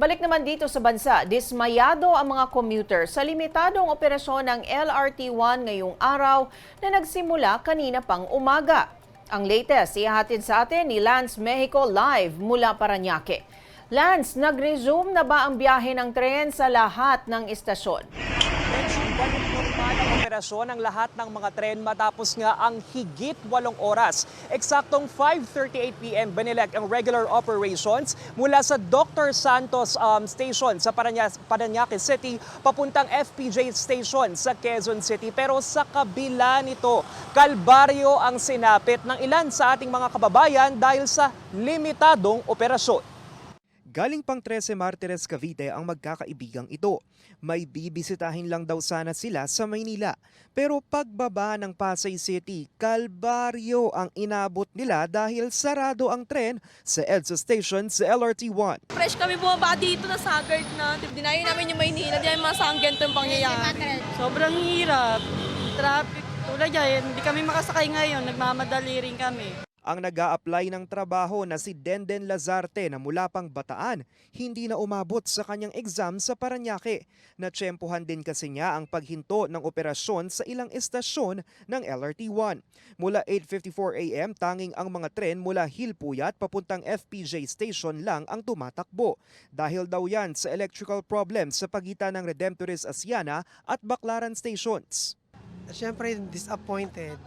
Balik naman dito sa bansa, dismayado ang mga commuter sa limitadong operasyon ng LRT1 ngayong araw na nagsimula kanina pang umaga. Ang latest, ihahatid sa atin ni Lance Mexico live mula Paranaque. Lance, nag-resume na ba ang biyahe ng tren sa lahat ng istasyon? Ang operasyon ng lahat ng mga tren matapos nga ang higit walong oras. Eksaktong 5.38pm banilag ang regular operations mula sa Dr. Santos um, Station sa Paranaque, Paranaque City papuntang FPJ Station sa Quezon City. Pero sa kabila nito, kalbaryo ang sinapit ng ilan sa ating mga kababayan dahil sa limitadong operasyon. Galing pang 13 Martires Cavite ang magkakaibigang ito. May bibisitahin lang daw sana sila sa Maynila. Pero pagbaba ng Pasay City, kalbaryo ang inabot nila dahil sarado ang tren sa EDSA Station sa LRT1. Fresh kami bumaba dito na sagard na. Dinayo namin yung Maynila, di namin masang ganito yung pangyayari. Sobrang hirap. Traffic. Tulad yan, hindi kami makasakay ngayon. Nagmamadali rin kami. Ang nag apply ng trabaho na si Denden Lazarte na mula pang Bataan, hindi na umabot sa kanyang exam sa Paranaque. Natsyempohan din kasi niya ang paghinto ng operasyon sa ilang estasyon ng LRT1. Mula 8.54 a.m., tanging ang mga tren mula Hilpuyat papuntang FPJ Station lang ang tumatakbo. Dahil daw yan sa electrical problems sa pagitan ng Redemptorist Asiana at Baclaran Stations. Siyempre, disappointed.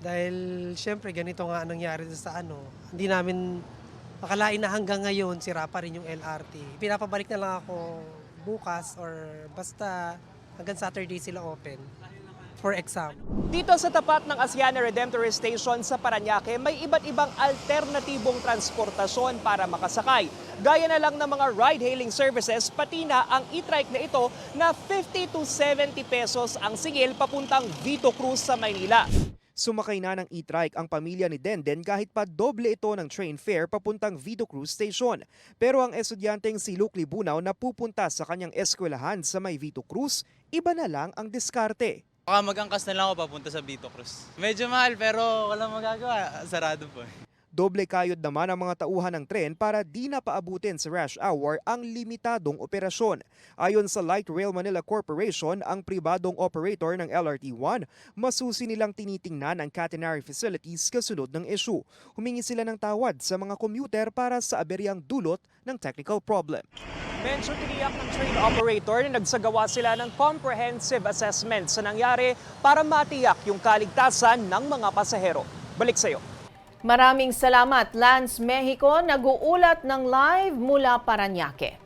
Dahil siyempre ganito nga ang nangyari sa ano. Hindi namin makalain na hanggang ngayon sira pa rin yung LRT. Pinapabalik na lang ako bukas or basta hanggang Saturday sila open for exam. Dito sa tapat ng Asiana Redemptorist Station sa Paranaque, may iba't ibang alternatibong transportasyon para makasakay. Gaya na lang ng mga ride-hailing services, pati na ang e-trike na ito na 50 to 70 pesos ang singil papuntang Vito Cruz sa Maynila. Sumakay na ng e-trike ang pamilya ni Denden kahit pa doble ito ng train fare papuntang Vito Cruz Station. Pero ang estudyanteng si Luke Libunaw na pupunta sa kanyang eskwelahan sa may Vito Cruz, iba na lang ang diskarte. Baka mag-angkas na lang ako papunta sa Vito Cruz. Medyo mahal pero walang magagawa. Sarado po. Doble kayod naman ang mga tauhan ng tren para di na paabutin sa rush hour ang limitadong operasyon. Ayon sa Light Rail Manila Corporation, ang pribadong operator ng LRT1, masusi nilang tinitingnan ang catenary facilities kasunod ng issue. Humingi sila ng tawad sa mga commuter para sa aberyang dulot ng technical problem. Medyo tiniyak ng train operator na nagsagawa sila ng comprehensive assessment sa nangyari para matiyak yung kaligtasan ng mga pasahero. Balik sa'yo. Maraming salamat, Lance Mexico, nag-uulat ng live mula Paranaque.